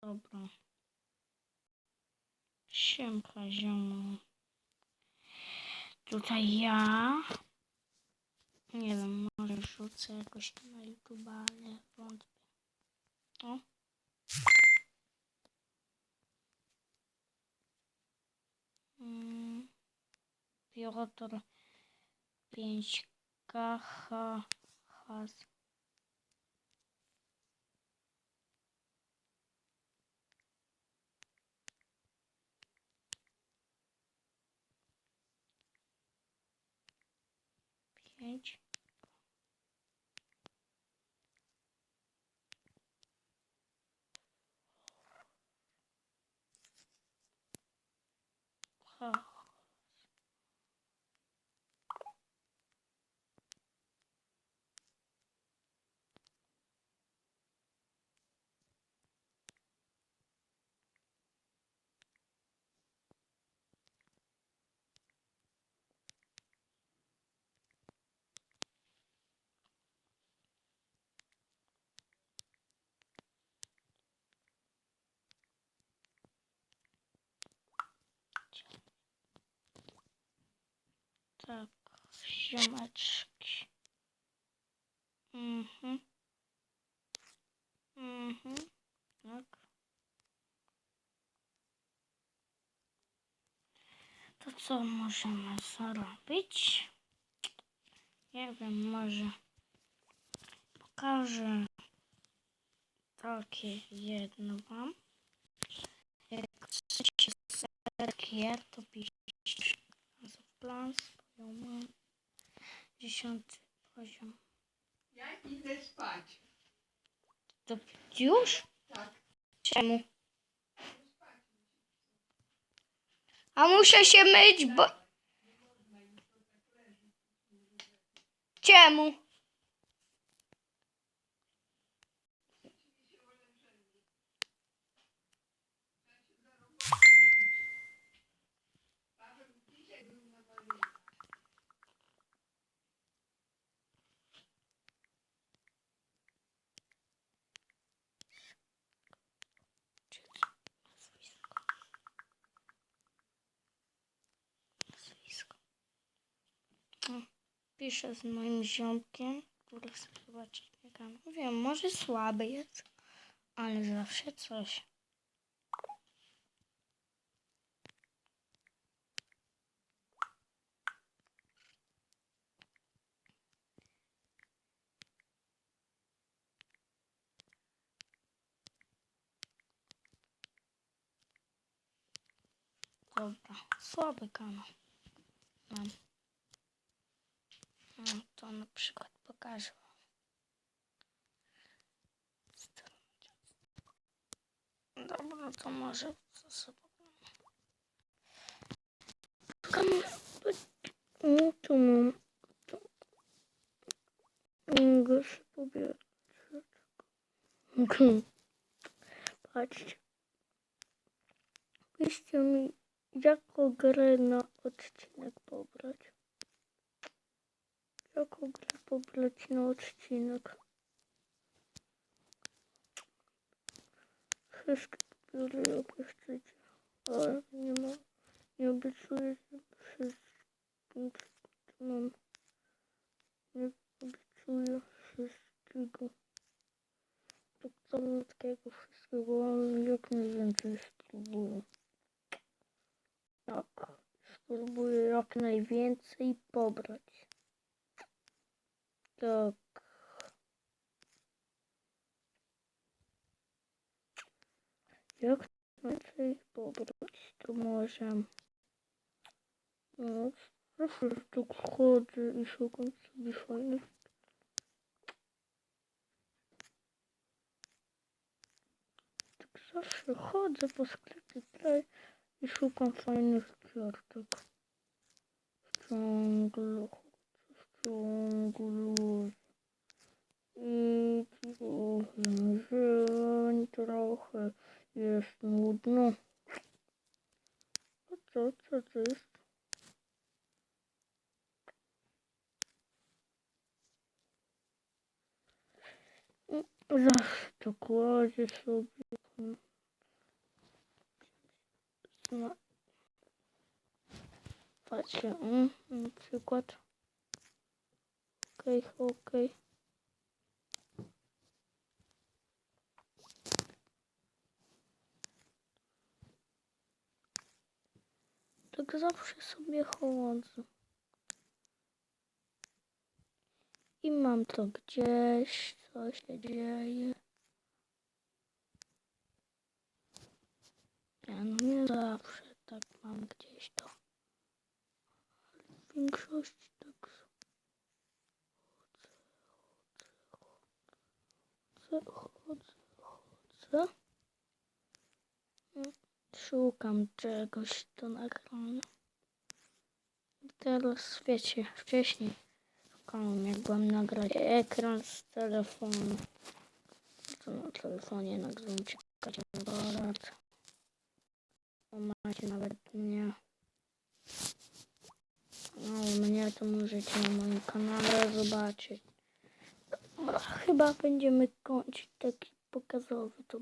Dobra. Siemka, ziomo. Tutaj ja. Nie wiem, może rzucę jakoś na YouTube, ale wątpię. O. Mm. Piotr 5K has. Pięć. page. Tak, ziomeczki. Mhm. Mhm. Tak. To co możemy zrobić? Nie wiem, może pokażę takie jedno wam. Jak chcecie serkier, to. Dziesiąty poziom. Ja idę spać. To już? Tak. Czemu? A muszę się myć, bo... Czemu? Piszę z moim ziomkiem, który chce zobaczyć mnie kanał. Wiem, może słaby jest, ale zawsze coś. Dobra, słaby kanał mam. No, to na przykład pokażę wam. Dobra, to może co sobie No tu mam. To. Mogę się pobierać. Patrzcie. Odcinek pobrać. Na odcinek. Wszystkie pobiorę jakie chcecie. Ale nie ma, nie obiecuję, że wszystkim co mam. Nie obiecuję wszystkiego. Tak malutkiego wszystkiego, ale jak najwięcej spróbuję. Tak, spróbuję jak najwięcej pobrać. Tak. Jak najwięcej pobrać, to może... No, zawsze tak chodzę i szukam sobie fajnych... Tak zawsze chodzę po sklepie play i szukam fajnych kartek. Ciągle chodzę, ciągle. I że mi trochę jest nudno. A co, co to jest? Zawsze to kładzie sobie. Mm, na przykład. Okej, okej. Tak zawsze sobie chodzę. I mam to gdzieś, co się dzieje. Ja no nie zawsze tak mam gdzieś to. W większości tak chodzę, chodzę, Szukam czegoś do nagrania. Teraz wiecie, wcześniej szukałem jak byłem nagrać ekran z telefonu. To na telefonie nagrałem ciekawe aparat. O, macie nawet mnie. No, mnie to możecie na moim kanale zobaczyć. Dobra, chyba będziemy kończyć taki pokazowy. To